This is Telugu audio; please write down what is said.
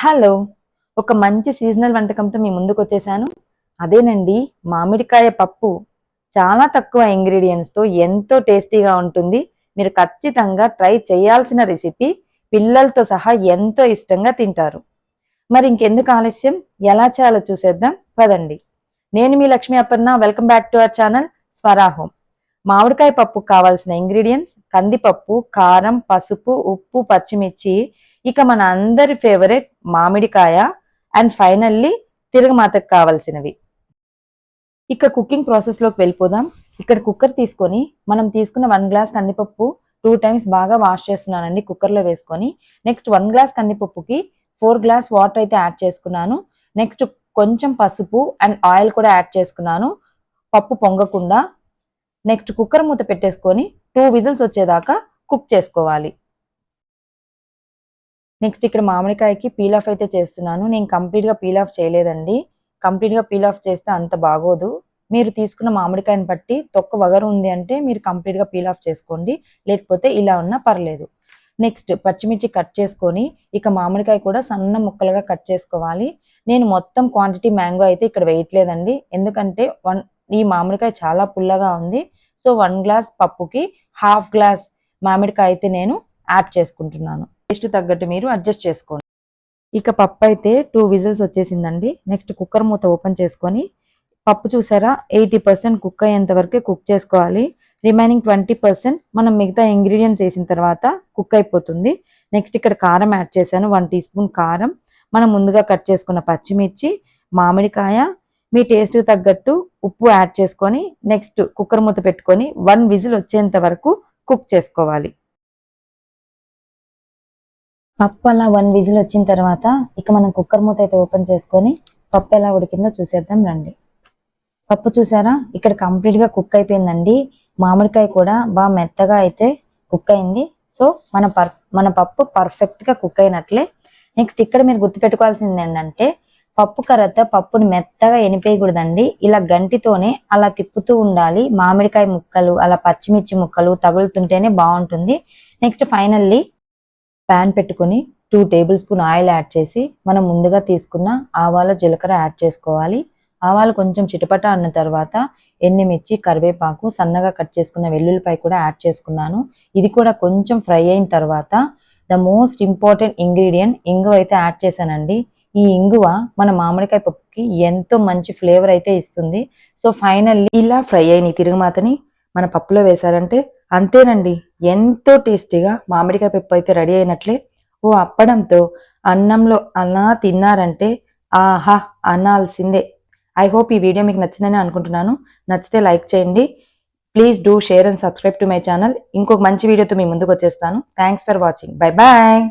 హలో ఒక మంచి సీజనల్ వంటకంతో మీ ముందుకు వచ్చేసాను అదేనండి మామిడికాయ పప్పు. చాలా తక్కువ ఇంగ్రీడియంట్స్తో ఎంతో టేస్టీగా ఉంటుంది. మీరు ఖచ్చితంగా ట్రై చేయాల్సిన రెసిపీ పిల్లలతో సహా ఎంతో ఇష్టంగా తింటారు. మరి ఇంకెందుకు ఆలస్యం? ఎలా చేయాలో చూసేద్దాం. పదండి. నేను మీ Lakshmi Aparna. Welcome back to our channel Swara home మామిడికాయ పప్పుకు కావాల్సిన ఇంగ్రీడియంట్స్ కందిపప్పు కారం పసుపు ఉప్పు పచ్చిమిర్చి ఇక మన అందరి ఫేవరెట్ మామిడికాయ అండ్ ఫైనల్లీ తిరగమాతకు కావాల్సినవి. ఇక కుకింగ్ ప్రాసెస్లోకి వెళ్ళిపోదాం. ఇక్కడ కుక్కర్ తీసుకొని మనం తీసుకున్న వన్ గ్లాస్ కందిపప్పు టూ టైమ్స్ బాగా వాష్ చేస్తున్నానండి కుక్కర్లో వేసుకొని. నెక్స్ట్ వన్ గ్లాస్ కందిపప్పుకి ఫోర్ గ్లాస్ వాటర్ అయితే యాడ్ చేసుకున్నాను. నెక్స్ట్ కొంచెం పసుపు అండ్ ఆయిల్ కూడా యాడ్ చేసుకున్నాను. పప్పు పొంగకుండా. నెక్స్ట్ కుక్కర్ మూత పెట్టేసుకొని టూ విజిల్స్ వచ్చేదాకా కుక్ చేసుకోవాలి. నెక్స్ట్ ఇక్కడ మామిడికాయకి పీల్ ఆఫ్ అయితే చేస్తున్నాను. నేను కంప్లీట్గా పీల్ ఆఫ్ చేయలేదండి. కంప్లీట్గా పీల్ ఆఫ్ చేస్తే అంత బాగోదు. మీరు తీసుకున్న మామిడికాయని బట్టి తొక్క వగరు ఉంది అంటే మీరు కంప్లీట్గా పీల్ ఆఫ్ చేసుకోండి. లేకపోతే ఇలా ఉన్నా పర్లేదు. నెక్స్ట్ పచ్చిమిర్చి కట్ చేసుకొని ఇక మామిడికాయ కూడా సన్న ముక్కలుగా కట్ చేసుకోవాలి. నేను మొత్తం క్వాంటిటీ మ్యాంగో అయితే ఇక్కడ వేయట్లేదండి. ఎందుకంటే వన్ ఈ మామిడికాయ చాలా పుల్లగా ఉంది. సో వన్ గ్లాస్ పప్పుకి హాఫ్ గ్లాస్ మామిడికాయ అయితే నేను యాడ్ చేసుకుంటున్నాను. టేస్ట్ తగ్గట్టు మీరు అడ్జస్ట్ చేసుకోండి. ఇక పప్పు అయితే టూ విజిల్స్ వచ్చేసిందండి. నెక్స్ట్ కుక్కర్ మూత ఓపెన్ చేసుకొని పప్పు చూసారా? ఎయిటీ పర్సెంట్ కుక్ అయ్యేంత వరకే కుక్ చేసుకోవాలి. రిమైనింగ్ ట్వంటీ పర్సెంట్ మనం మిగతా ఇంగ్రీడియంట్స్ వేసిన తర్వాత కుక్ అయిపోతుంది. నెక్స్ట్ ఇక్కడ కారం యాడ్ చేశాను వన్ టీ స్పూన్ కారం. మనం ముందుగా కట్ చేసుకున్న పచ్చిమిర్చి మామిడికాయ మీ టేస్ట్ తగ్గట్టు ఉప్పు యాడ్ చేసుకొని నెక్స్ట్ కుక్కర్ మూత పెట్టుకొని వన్ విజిల్ వచ్చేంత వరకు కుక్ చేసుకోవాలి. పప్పు అలా వన్ విజిల్ వచ్చిన తర్వాత ఇక మనం కుక్కర్ మూత అయితే ఓపెన్ చేసుకొని పప్పు ఎలా ఉడికిందో చూసేద్దాం రండి. పప్పు చూసారా? ఇక్కడ కంప్లీట్గా కుక్ అయిపోయిందండి. మామిడికాయ కూడా బాగా మెత్తగా అయితే కుక్ అయింది. సో మన పర్ మన పప్పు పర్ఫెక్ట్గా కుక్ అయినట్లే. నెక్స్ట్ ఇక్కడ మీరు గుర్తుపెట్టుకోవాల్సింది ఏంటంటే పప్పు కర్రతో పప్పుని మెత్తగా ఎనిపేయకూడదండి. ఇలా గంటితోనే అలా తిప్పుతూ ఉండాలి. మామిడికాయ ముక్కలు అలా పచ్చిమిర్చి ముక్కలు తగులుతుంటేనే బాగుంటుంది. నెక్స్ట్ ఫైనల్లీ ప్యాన్ పెట్టుకొని two tablespoon oil add చేసి మనం ముందుగా తీసుకున్న ఆవాల జీలకర్ర యాడ్ చేసుకోవాలి. ఆవాలు కొంచెం చిటపట అన్న తర్వాత ఎన్నిమిర్చి కరివేపాకు సన్నగా కట్ చేసుకున్న వెల్లుల్లిపాయ కూడా యాడ్ చేసుకున్నాను. ఇది కూడా కొంచెం ఫ్రై అయిన తర్వాత ద మోస్ట్ ఇంపార్టెంట్ ఇంగ్రీడియంట్ ఇంగువ అయితే యాడ్ చేశానండి. ఈ ఇంగువ మన మామిడికాయ పప్పుకి ఎంతో మంచి ఫ్లేవర్ అయితే ఇస్తుంది. సో ఫైనల్లీ ఇలా ఫ్రై అయిన తిరుగుమాతని మన పప్పులో వేశారంటే అంతేనండి. ఎంతో టేస్టీగా మామిడికాయ పెప్పు అయితే రెడీ అయినట్లే. ఓ అప్పడంతో అన్నంలో అలా తిన్నారంటే ఆహా అనాల్సిందే. ఐ హోప్ ఈ వీడియో మీకు నచ్చిందని అనుకుంటున్నాను. నచ్చితే లైక్ చేయండి. Please do share and subscribe to my channel. ఇంకొక మంచి వీడియోతో మీ ముందుకు వచ్చేస్తాను. Thanks for watching. Bye bye.